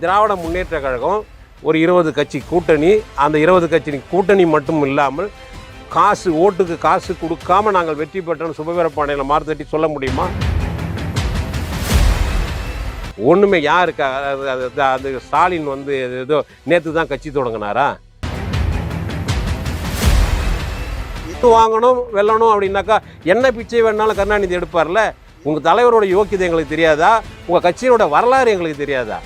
திராவிட முன்னேற்ற கழகம் ஒரு இருபது கட்சி கூட்டணி. அந்த இருபது கட்சி கூட்டணி மட்டும் இல்லாமல் காசு ஓட்டுக்கு காசு கொடுக்காம நாங்கள் வெற்றி பெற்றோம். சுபவீரப்பாண்டியில் மாறுதட்டி சொல்ல முடியுமா? ஒன்றுமே யாருக்கு அது அது- ஸ்டாலின் வந்து ஏதோ நேற்று தான் கட்சி தொடங்கினாரா? இது வாங்கணும் வெல்லணும் அப்படின்னாக்கா என்ன பிச்சை வேணாலும் கருணாநிதி எடுப்பார்ல? உங்கள் தலைவரோட யோக்கியதை எங்களுக்கு தெரியாதா? உங்கள் கட்சியோட வரலாறு எங்களுக்கு தெரியாதா?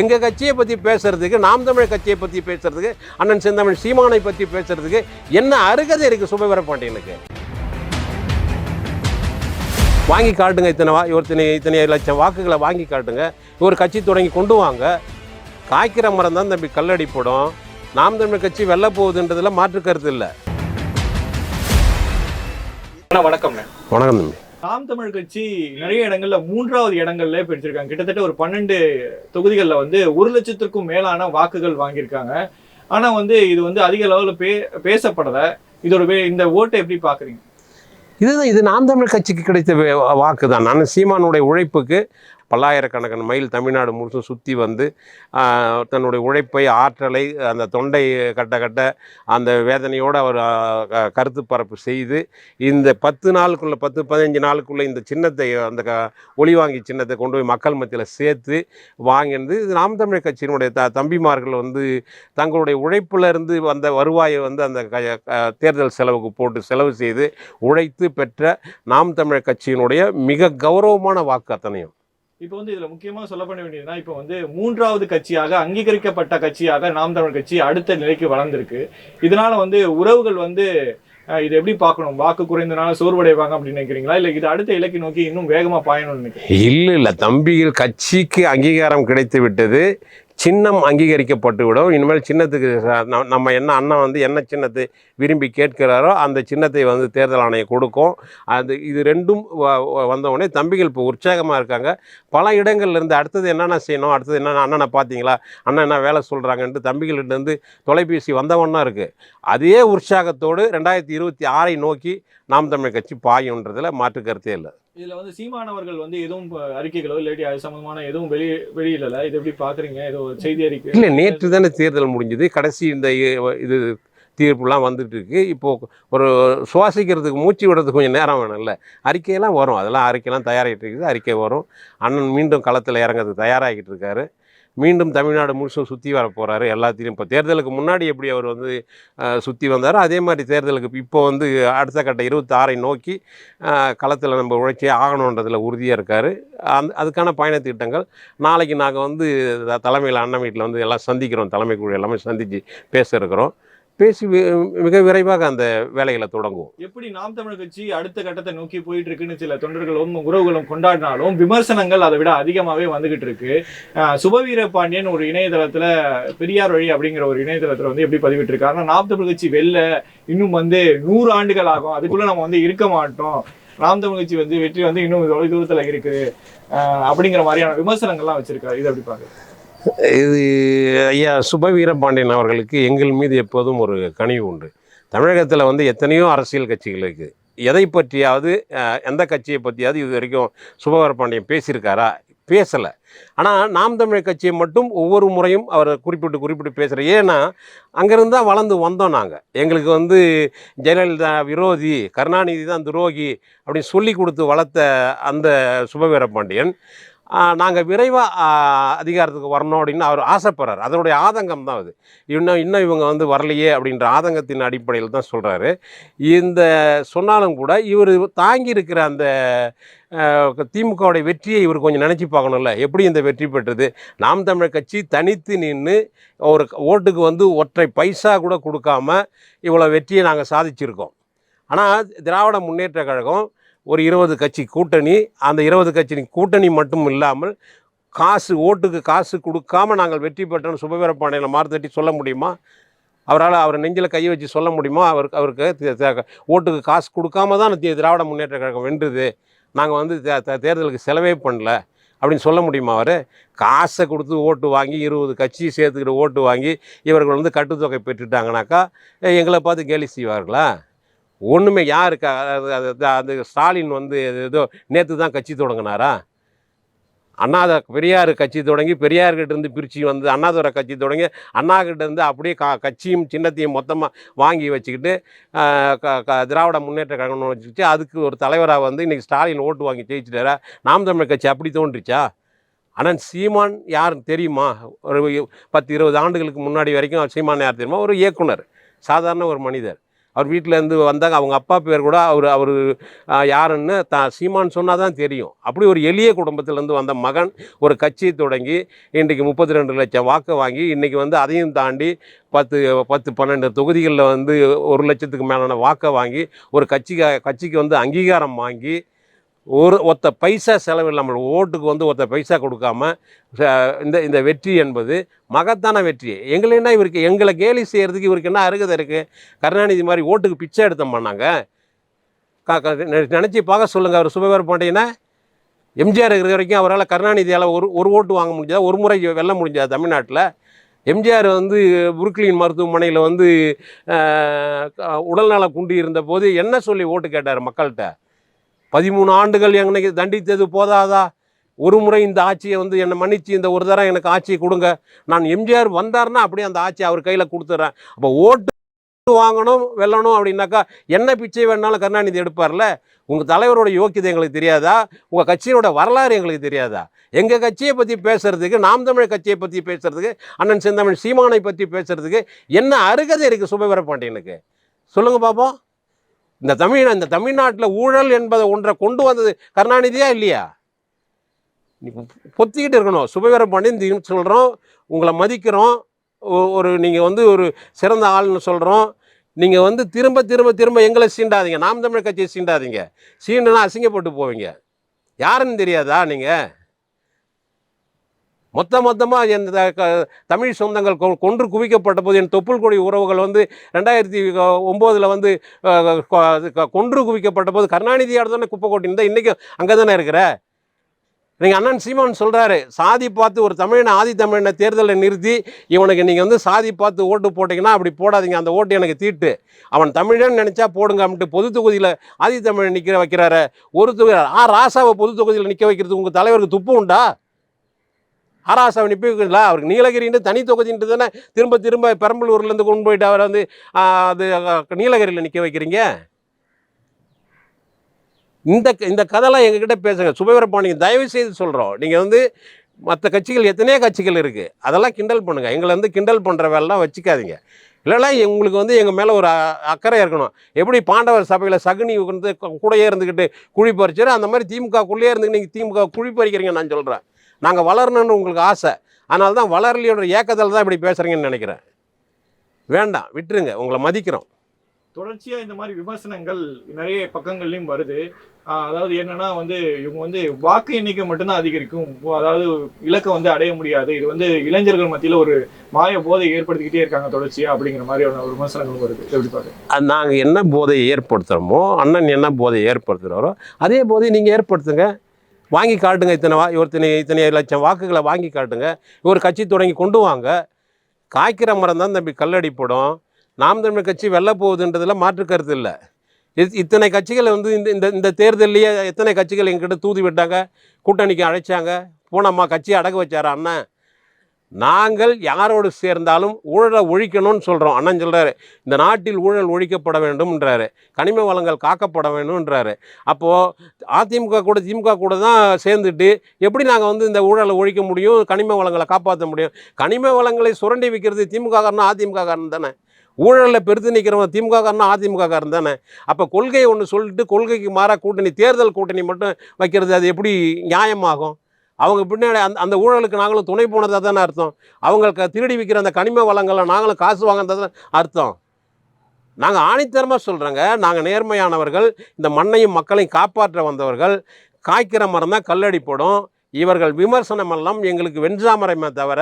எங்கள் கட்சியை பற்றி பேசுறதுக்கு நாம் தமிழ் கட்சியை பற்றி பேசுறதுக்கு அண்ணன் செந்தமிழ் சீமானை பற்றி பேசுறதுக்கு என்ன அருகதை இருக்குது சுபவீர பாண்டியனுக்கு வாங்கி காட்டுங்க இத்தனை வா இத்தனை இத்தனை லட்சம் வாக்குகளை வாங்கி காட்டுங்க. ஒரு கட்சி தொடங்கி கொண்டு வாங்க. காய்க்கிற மரம் தான் தம்பி கல்லடி போடும் நாம் தமிழ் கட்சி வெல்ல போகுதுன்றதுல மாற்று கருத்து இல்லை. அண்ணா வணக்கம்ண்ணே வணக்கம் தம்பி. நாம் தமிழ் கட்சி நிறைய இடங்கள்ல மூன்றாவது இடங்கள்ல பிடிச்சிருக்காங்க கிட்டத்தட்ட ஒரு பன்னெண்டு தொகுதிகளில் வந்து ஒரு லட்சத்திற்கும் மேலான வாக்குகள் வாங்கியிருக்காங்க. ஆனா வந்து இது வந்து அதிக அளவில் பே பேசப்படல. இதோட இந்த ஓட்டை எப்படி பாக்குறீங்க? இதுதான் இது நாம் தமிழ் கட்சிக்கு கிடைத்த வாக்கு தான் நான் சீமானுடைய உழைப்புக்கு பல்லாயிரக்கணக்கான மைல் தமிழ்நாடு முழுசும் சுற்றி வந்து தன்னுடைய உழைப்பை ஆற்றலை அந்த தொண்டை கட்ட கட்ட அந்த வேதனையோடு அவர் க- கருத்து பரப்பு செய்து இந்த பத்து நாளுக்குள்ளே பத்து பதினஞ்சு நாளுக்குள்ளே இந்த சின்னத்தை அந்த க ஒளிவாங்கி சின்னத்தை கொண்டு போய் மக்கள் மத்தியில் சேர்த்து வாங்கினது இது நாம் தமிழ் கட்சியினுடைய த தம்பிமார்கள் வந்து தங்களுடைய உழைப்பிலிருந்து வந்த வருவாயை வந்து அந்த க- தேர்தல் செலவுக்கு போட்டு செலவு செய்து உழைத்து பெற்ற நாம் தமிழர் கட்சியினுடைய மிக கௌரவமான வாக்கு அத்தனையும். இப்போ வந்து இதுல முக்கியமா சொல்ல பண்ண வேண்டியதுனா இப்போ வந்து மூன்றாவது கட்சியாக அங்கீகரிக்கப்பட்ட கட்சியாக நாம் தமிழ் கட்சி அடுத்த நிலைக்கு வளர்ந்திருக்கு. இதனால வந்து உறவுகள் வந்து இது இதை எப்படி பார்க்கணும்? வாக்கு குறைந்தனால சோர்வடைவாங்க அப்படின்னு நினைக்கிறீங்களா? இல்லை இது அடுத்த இலக்கை நோக்கி இன்னும் வேகமாக பாயணும்னு இல்லை இல்லை. தம்பிகள் கட்சிக்கு அங்கீகாரம் கிடைத்து விட்டது சின்னம் அங்கீகரிக்கப்பட்டு விடும் இனிமேல் சின்னத்துக்கு நம்ம என்ன அண்ணன் வந்து என்ன சின்னத்தை விரும்பி கேட்கிறாரோ அந்த சின்னத்தை வந்து தேர்தல் ஆணையம் கொடுக்கும். அது இது ரெண்டும் வ- தம்பிகள் இப்போ உற்சாகமாக இருக்காங்க. பல இடங்கள்லேருந்து அடுத்தது என்னென்ன செய்யணும்? அடுத்தது என்னென்ன அண்ணனை பார்த்தீங்களா? அண்ணன் என்ன வேலை சொல்கிறாங்கன்ட்டு தம்பிகள்கிட்டருந்து தொலைபேசி வந்தவண்ணா இருக்குது அதே உற்சாகத்தோடு ரெண்டாயிரத்தி இருபத்தி ஆறை நோக்கி நாம் தமிழ் கட்சி பாயுன்றதில் மாற்று கருத்தே இல்லை. இதுல வந்து சீமானவர்கள் வந்து எதுவும் அறிக்கைகளோ இல்லாட்டி அது சம்பந்தமான எதுவும் வெளி வெளியிடல. இது எப்படி பாக்குறீங்க? ஏதோ செய்தி அறிக்கை. இல்லை நேற்று தானே தேர்தல் முடிஞ்சது. கடைசி இந்த இது தீர்ப்புலாம் வந்துட்டு இருக்கு இப்போது ஒரு சுவாசிக்கிறதுக்கு மூச்சு விடுறதுக்கு கொஞ்சம் நேரம் வேணும்ல. அறிக்கையெல்லாம் வரும். அதெல்லாம் அறிக்கையெல்லாம் தயாராகிட்டு இருக்குது. அறிக்கை வரும். அண்ணன் மீண்டும் களத்தில் இறங்கிறதுக்கு தயாராகிட்டு இருக்காரு. மீண்டும் தமிழ்நாடு முழுசும் சுற்றி வர போகிறாரு எல்லாத்தையும் இப்போ தேர்தலுக்கு முன்னாடி எப்படி அவர் வந்து சுற்றி வந்தாரோ அதே மாதிரி தேர்தலுக்கு இப்போ வந்து அடுத்த கட்ட இருபத்தாறை நோக்கி களத்தில் நம்ம உழைச்சி ஆகணுன்றதில் உறுதியாக இருக்கார். அந் அதுக்கான பயணத்திட்டங்கள் நாளைக்கு நாங்கள் வந்து தலைமையில் அண்ணன் வீட்டில் வந்து எல்லாம் சந்திக்கிறோம். தலைமை குழு எல்லாமே சந்தித்து பேச இருக்கிறோம். பேசி மிக விரைவாக அந்த வேலைகளை தொடங்குவோம். எப்படி நாம் தமிழ் கட்சி அடுத்த கட்டத்தை நோக்கி போயிட்டு இருக்குன்னு சில தொண்டர்களும் உறவுகளும் கொண்டாடினாலும் விமர்சனங்கள் அதை விட அதிகமாவே வந்துகிட்டு இருக்கு அஹ் சுபவீர பாண்டியன் ஒரு இணையதளத்துல பெரியார் வழி அப்படிங்கிற ஒரு இணையதளத்துல வந்து எப்படி பதிவிட்டு இருக்காருன்னா நாம் தமிழ் கட்சி வெளில இன்னும் வந்து நூறு ஆண்டுகள் ஆகும். அதுக்குள்ள நம்ம வந்து இருக்க மாட்டோம். நாம் தமிழ் கட்சி வந்து வெற்றி வந்து இன்னும் தொலை தூரத்துல இருக்குது. அஹ் அப்படிங்கிற மாதிரியான விமர்சனங்கள்லாம் வச்சிருக்காரு. இது எப்படி பாக்குறது இது ஐயா சுப வீரபாண்டியன் அவர்களுக்கு எங்கள் மீது எப்போதும் ஒரு கனிவு உண்டு. தமிழகத்தில் வந்து எத்தனையோ அரசியல் கட்சிகள் இருக்குது எதை பற்றியாவது எந்த கட்சியை பற்றியாவது இது வரைக்கும் சுபவீரபாண்டியன் பேசியிருக்காரா? பேசலை. ஆனால் நாம் தமிழ் கட்சியை மட்டும் ஒவ்வொரு முறையும் அவர் குறிப்பிட்டு குறிப்பிட்டு பேசுகிற ஏன்னா அங்கேருந்து தான் வளர்ந்து வந்தோம் நாங்கள் எங்களுக்கு வந்து ஜெயலலிதா விரோதி கருணாநிதி தான் துரோகி அப்படின்னு சொல்லி கொடுத்து வளர்த்த அந்த சுபவீரபாண்டியன் நாங்கள் விரைவாக அதிகாரத்துக்கு வரணும் அப்படின்னு அவர் ஆசைப்படுறார். அதனுடைய ஆதங்கம் தான் அது. இன்னும் இன்னும் இவங்க வந்து வரலையே அப்படின்ற ஆதங்கத்தின் அடிப்படையில் தான் சொல்கிறாரு இந்த சொன்னாலும் கூட இவர் தாங்கி இருக்கிற அந்த திமுகவுடைய வெற்றியை இவர் கொஞ்சம் நினச்சி பார்க்கணும்ல. எப்படி இந்த வெற்றி பெற்றது? நாம் தமிழர் கட்சி தனித்து நின்று ஒரு ஓட்டுக்கு வந்து ஒற்றை பைசா கூட கொடுக்காம இவ்வளோ வெற்றியை நாங்கள் சாதிச்சிருக்கோம். ஆனால் திராவிட முன்னேற்ற கழகம் ஒரு இருபது கட்சி கூட்டணி அந்த இருபது கட்சி கூட்டணி மட்டும் இல்லாமல் காசு ஓட்டுக்கு காசு கொடுக்காம நாங்கள் வெற்றி பெற்றோம் சுபவீரப்பாண்டியில் மாறுதட்டி சொல்ல முடியுமா? அவரால் அவர் நெஞ்சில் கையை வச்சு சொல்ல முடியுமா? அவருக்கு அவருக்கு தே- தே- ஓட்டுக்கு காசு கொடுக்காம தான் திராவிட முன்னேற்ற கழகம் வென்றுது. நாங்கள் வந்து தே- தே- தேர்தலுக்கு செலவே பண்ணல அப்படின்னு சொல்ல முடியுமா அவர்? காசை கொடுத்து ஓட்டு வாங்கி இருபது கட்சி சேர்த்துக்கிட்டு ஓட்டு வாங்கி இவர்கள் வந்து கட்டுத்தொகை பெற்றுட்டாங்கனாக்கா எங்களை பார்த்து கேலி செய்வார்களா? ஒன்றுமே யாருக்கு அது அது- ஸ்டாலின் வந்து ஏதோ நேற்று தான் கட்சி தொடங்கினாரா? அண்ணாத பெரியார் கட்சி தொடங்கி பெரியார்கிட்ட இருந்து பிரித்து வந்து அண்ணாதுரை கட்சி தொடங்கி அண்ணா இருந்து அப்படியே கா கட்சியும் சின்னத்தையும் மொத்தமாக வாங்கி வச்சுக்கிட்டு க- க- திராவிட முன்னேற்ற கழகம்னு வச்சுக்கிச்சு அதுக்கு ஒரு தலைவராக வந்து இன்றைக்கி ஸ்டாலின் ஓட்டு வாங்கி ஜெயிச்சிட்டாரா? நாம் தமிழ் கட்சி அப்படி தோன்றுச்சா? ஆனால் சீமான் யாருன்னு தெரியுமா? ஒரு பத்து இருபது ஆண்டுகளுக்கு முன்னாடி வரைக்கும் சீமான் யார் தெரியுமா? ஒரு இயக்குனர் சாதாரண ஒரு மனிதர். அவர் வீட்டிலேருந்து வந்தாங்க. அவங்க அப்பா பேர் கூட அவர் அவர் யாருன்னு தான் சீமான் சொன்னால் தான் தெரியும். அப்படி ஒரு எளிய குடும்பத்திலேருந்து வந்த மகன் ஒரு கட்சியை தொடங்கி இன்றைக்கு முப்பத்தி ரெண்டு லட்சம் வாக்கு வாங்கி இன்றைக்கி வந்து அதையும் தாண்டி பத்து பத்து பன்னெண்டு தொகுதிகளில் வந்து ஒரு லட்சத்துக்கு மேலான வாக்கை வாங்கி ஒரு கட்சிக்கு கட்சிக்கு வந்து அங்கீகாரம் வாங்கி ஒரு ஒத்த பைசா செலவில்லாமல் ஓட்டுக்கு வந்து ஒத்த பைசா கொடுக்காம இந்த இந்த வெற்றி என்பது மகத்தான வெற்றி. எங்களை என்ன இவருக்கு எங்களை கேலி செய்கிறதுக்கு இவருக்கு என்ன அருகதை இருக்குது கருணாநிதி மாதிரி ஓட்டுக்கு பிச்சை எடுத்தோம் பண்ணாங்க நினச்சி பார்க்க சொல்லுங்கள் அவர் சுபவேர் பாண்டியனா. எம்ஜிஆர் இருக்கிற வரைக்கும் அவரால் கருணாநிதியால் ஒரு ஒரு ஓட்டு வாங்க முடிஞ்சதா? ஒரு முறை வெல்ல முடிஞ்சதா தமிழ்நாட்டில்? எம்ஜிஆர் வந்து புருக்லின் மருத்துவமனையில் வந்து க- உடல்நல குண்டி இருந்தபோது என்ன சொல்லி ஓட்டு கேட்டார் மக்கள்கிட்ட? பதிமூணு ஆண்டுகள் எனக்கு தண்டித்தது போதாதா? ஒரு முறை இந்த ஆட்சியை வந்து என்னை மன்னித்து இந்த ஒரு தரம் எனக்கு ஆட்சியை கொடுங்க. நான் எம்ஜிஆர் வந்தார்னா அப்படியே அந்த ஆட்சியை அவர் கையில் கொடுத்துட்றேன் அப்போ ஓட்டு வாங்கணும் வெல்லணும் அப்படின்னாக்கா என்ன பிச்சை வேணாலும் கருணாநிதி எடுப்பார்ல? உங்கள் தலைவரோட யோக்கியதை எங்களுக்கு தெரியாதா? உங்கள் கட்சியோட வரலாறு எங்களுக்கு தெரியாதா? எங்கள் கட்சியை பற்றி பேசுகிறதுக்கு நாம் தமிழ் கட்சியை பற்றி பேசுகிறதுக்கு அண்ணன் செந்தமிழ் சீமானை பற்றி பேசுகிறதுக்கு என்ன அருகதை இருக்குது சுபவீர பாண்டியனுக்கு? சொல்லுங்கள் பார்ப்போம் இந்த தமிழ் இந்த தமிழ்நாட்டில் ஊழல் என்பதை ஒன்றை கொண்டு வந்தது கருணாநிதியா இல்லையா? நீ பொத்திக்கிட்டு இருக்கணும். சுபவீரம் பாண்டியன் சொல்கிறோம் உங்களை மதிக்கிறோம். ஒ- ஒரு நீங்கள் வந்து ஒரு சிறந்த ஆள்னு சொல்கிறோம் நீங்கள் வந்து திரும்ப திரும்ப திரும்ப எங்களை சீண்டாதீங்க. நாம் தமிழ் கட்சியை சீண்டாதீங்க. சீண்டுனா அசிங்கப்பட்டு போவீங்க. யாருன்னு தெரியாதா நீங்கள் மொத்த மொத்தமாக என் க- தமிழ் சொந்தங்கள் கொ- கொன்று குவிக்கப்பட்ட போது என் தொப்புள் கொடி உறவுகள் வந்து ரெண்டாயிரத்தி ஒம்போதில் வந்து கொன்று குவிக்கப்பட்ட போது கருணாநிதியோட தானே குப்பை கொட்டியிருந்தா இன்றைக்கும் அங்கே தானே இருக்கிற? நீங்கள் அண்ணன் சீமான் சொல்கிறாரு சாதி பார்த்து ஒரு தமிழனை ஆதி தமிழனை தேர்தலை நிறுத்தி இவனுக்கு நீங்கள் வந்து சாதி பார்த்து ஓட்டு போட்டிங்கன்னா அப்படி போடாதீங்க அந்த ஓட்டு எனக்கு தீட்டு. அவன் தமிழன் நினச்சா போடுங்க அப்படின்ட்டு பொது தொகுதியில் ஆதி தமிழன் நிற்கிற வைக்கிறாரு. ஒரு தொகுதி ஆ ராசாவை பொது தொகுதியில் நிற்க வைக்கிறதுக்கு உங்கள் தலைவருக்கு துப்பு உண்டா? ஆராசாவை நிற்பி அவருக்கு நீலகிரின்னு தனி தொகுதின்ட்டு தானே திரும்ப திரும்ப பெரம்பலூர்லேருந்து கொண்டு போயிட்டு அவரை வந்து அது நீலகிரியில் நிற்க வைக்கிறீங்க? இந்த இந்த கதைலாம் எங்ககிட்ட பேசுங்க. சுபவீரபாண்டியன் தயவு செய்து சொல்கிறோம் நீங்கள் வந்து மற்ற கட்சிகள் எத்தனையோ கட்சிகள் இருக்குது அதெல்லாம் கிண்டல் பண்ணுங்கள் எங்களை வந்து கிண்டல் பண்ணுற வேலைலாம் வச்சுக்காதீங்க. இல்லைனா உங்களுக்கு வந்து எங்கள் மேலே ஒரு அக்கறை இருக்கணும். எப்படி பாண்டவர் சபையில் சகுனி வந்து கூடையே இருந்துக்கிட்டு குழி பறிச்சாரு? அந்த மாதிரி திமுகக்குள்ளேயே இருந்து நீங்கள் திமுக குழி பறிக்கிறீங்க நான் சொல்கிறேன் நாங்கள் வளரணும்னு உங்களுக்கு ஆசை. அதனால தான் வளரலியோட ஏக்கத்தில் தான் இப்படி பேசுகிறீங்கன்னு நினைக்கிறேன். வேண்டாம் விட்டுருங்க உங்களை மதிக்கிறோம். தொடர்ச்சியா இந்த மாதிரி விமர்சனங்கள் நிறைய பக்கங்கள்லயும் வருது. அதாவது என்னன்னா வந்து இவங்க வந்து வாக்கு எண்ணிக்கை மட்டும்தான் அதிகரிக்கும். அதாவது இலக்கை வந்து அடைய முடியாது. இது வந்து இளைஞர்கள் மத்தியில ஒரு மாய போதை ஏற்படுத்திக்கிட்டே இருக்காங்க தொடர்ச்சியா அப்படிங்கிற மாதிரியான ஒரு விமர்சனங்கள் வருது. எப்படி பாரு நாங்கள் என்ன போதையை ஏற்படுத்துகிறோமோ அண்ணன் என்ன போதையை ஏற்படுத்துகிறாரோ அதே போதையை நீங்கள் ஏற்படுத்துங்க. வாங்கி காட்டுங்க இத்தனை வா இத்தனை இத்தனை லட்சம் வாக்குகளை வாங்கி காட்டுங்க. ஒரு கட்சி தொடங்கி கொண்டு வாங்க. காய்க்கிற மரம் தான் தம்பி கல்லடிப்படும் நாம் தமிழ் கட்சி வெல்ல போகுதுன்றதுல மாற்று கருத்து இல்லை. இத் இத்தனை கட்சிகள் வந்து இந்த இந்த இந்த தேர்தல்லையே எத்தனை கட்சிகள் எங்கிட்ட தூதி விட்டாங்க கூட்டணிக்கு அழைச்சாங்க போனம்மா கட்சியை அடகு வச்சாரா அண்ணன்? நாங்கள் யாரோடு சேர்ந்தாலும் ஊழலை ஒழிக்கணும்னு சொல்கிறோம் அண்ணன் சொல்கிறாரு இந்த நாட்டில் ஊழல் ஒழிக்கப்பட வேண்டும்ன்றாரு. கனிம வளங்கள் காக்கப்பட வேண்டும்ன்றாரு அப்போது அதிமுக கூட திமுக கூட தான் சேர்ந்துட்டு எப்படி நாங்கள் வந்து இந்த ஊழலை ஒழிக்க முடியும் கனிம வளங்களை காப்பாற்ற முடியும்? கனிம வளங்களை சுரண்டி வைக்கிறது திமுக காரணம் அதிமுக காரணம் தானே? ஊழலில் பெருத்து நிற்கிறவன் திமுக காரனா அதிமுக காரன் தானே? அப்போ கொள்கையை ஒன்று சொல்லிட்டு கொள்கைக்கு மாறாக கூட்டணி தேர்தல் கூட்டணி மட்டும் வைக்கிறது அது எப்படி நியாயமாகும்? அவங்க பின்னாடி அந்த அந்த ஊழலுக்கு நாங்களும் துணை போனதாக தானே அர்த்தம். அவங்களுக்கு திருடி விற்கிற அந்த கனிம வளங்களை நாங்களும் காசு வாங்கினதாக தான் அர்த்தம். நாங்கள் ஆணித்தரமாக சொல்கிறோங்க நாங்கள் நேர்மையானவர்கள் இந்த மண்ணையும் மக்களையும் காப்பாற்ற வந்தவர்கள் காய்க்கிற மரம் தான் கல்லடிப்படும் இவர்கள் விமர்சனம் எல்லாம் எங்களுக்கு வெஞ்சாமரைமே தவிர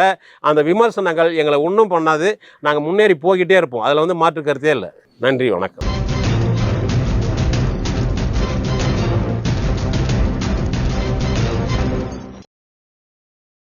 அந்த விமர்சனங்கள் எங்களை ஒன்றும் பண்ணாது. நாங்கள் முன்னேறி போய்கிட்டே இருப்போம். அதில் வந்து மாற்று கருத்தே இல்லை. நன்றி வணக்கம்.